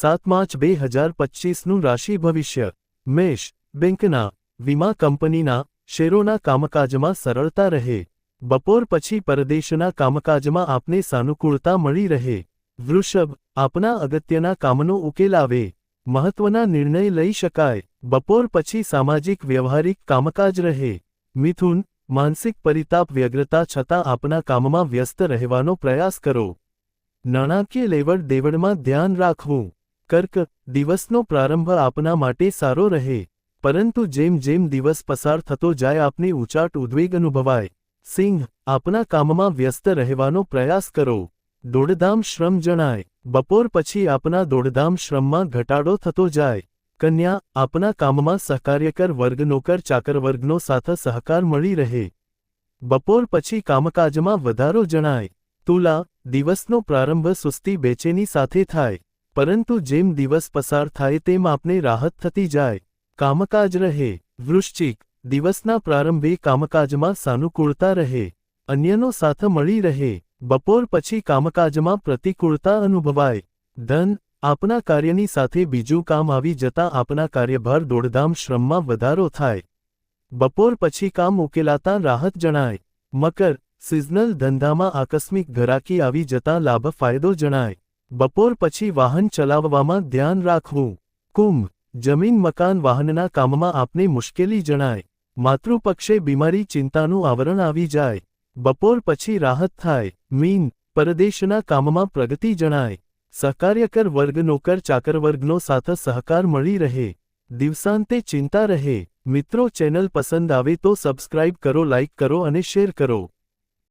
સાત માર્ચ બે હજાર પચીસનું રાશિ ભવિષ્ય. મેષ, બેંકના, વીમા કંપનીના, શેરોના કામકાજમાં સરળતા રહે. બપોર પછી પરદેશના કામકાજમાં આપને સાનુકૂળતા મળી રહે. વૃષભ, આપના અગત્યના કામનો ઉકેલ આવે. મહત્વના નિર્ણય લઈ શકાય. બપોર પછી સામાજિક વ્યવહારિક કામકાજ રહે. મિથુન, માનસિક પરિતાપ વ્યગ્રતા છતાં આપના કામમાં વ્યસ્ત રહેવાનો પ્રયાસ કરો. નાણાકીય લેવડ દેવડમાં ધ્યાન રાખવું. કર્ક, દિવસનો પ્રારંભ આપના માટે સારો રહે. પરંતુ જેમ જેમ દિવસ પસાર થતો જાય આપને ઊંચાટ ઉદ્વેગ અનુભવાય. સિંહ, આપના કામમાં વ્યસ્ત રહેવાનો પ્રયાસ કરો. દોડધામ શ્રમ જણાય. બપોર પછી આપના દોડધામ શ્રમમાં ઘટાડો થતો જાય. કન્યા, આપના કામમાં સહકાર્યકર વર્ગ, નોકર, ચાકર વર્ગનો સાથ સહકાર મળી રહે. બપોર પછી કામકાજમાં વધારો જણાય. તુલા, દિવસનો પ્રારંભ સુસ્તી બેચેની સાથે થાય. પરંતુ જેમ દિવસ પસાર થાય તેમ આપને રાહત થતી જાય. કામકાજ રહે. વૃશ્ચિક. દિવસના પ્રારંભે કામકાજમાં સાનુકૂળતા રહે. અન્યનો સાથ મળી રહે. બપોર પછી કામકાજમાં પ્રતિકૂળતા અનુભવાય. ધન. આપના કાર્યની સાથે બીજું કામ આવી જતાં આપના કાર્યભાર દોડધામ શ્રમમાં વધારો થાય. બપોર પછી કામ ઉકેલાતા રાહત જણાય. મકર. સિઝનલ ધંધામાં આકસ્મિક ઘરાકી આવી જતાં લાભ ફાયદો જણાય. બપોર પછી વાહન ચલાવવામાં ધ્યાન રાખવું. કુંભ, જમીન મકાન વાહનના કામમાં આપને મુશ્કેલી જણાય. માતૃપક્ષે બીમારી ચિંતાનું આવરણ આવી જાય. બપોર પછી રાહત થાય. મીન, પરદેશના કામમાં પ્રગતિ જણાય. સહકાર્યકર વર્ગ, નોકર ચાકર વર્ગનો સાથે સહકાર મળી રહે. દિવસાંતે ચિંતા રહે. મિત્રો ચેનલ પસંદ આવે તો સબસ્ક્રાઇબ કરો, લાઇક કરો અને શેર કરો.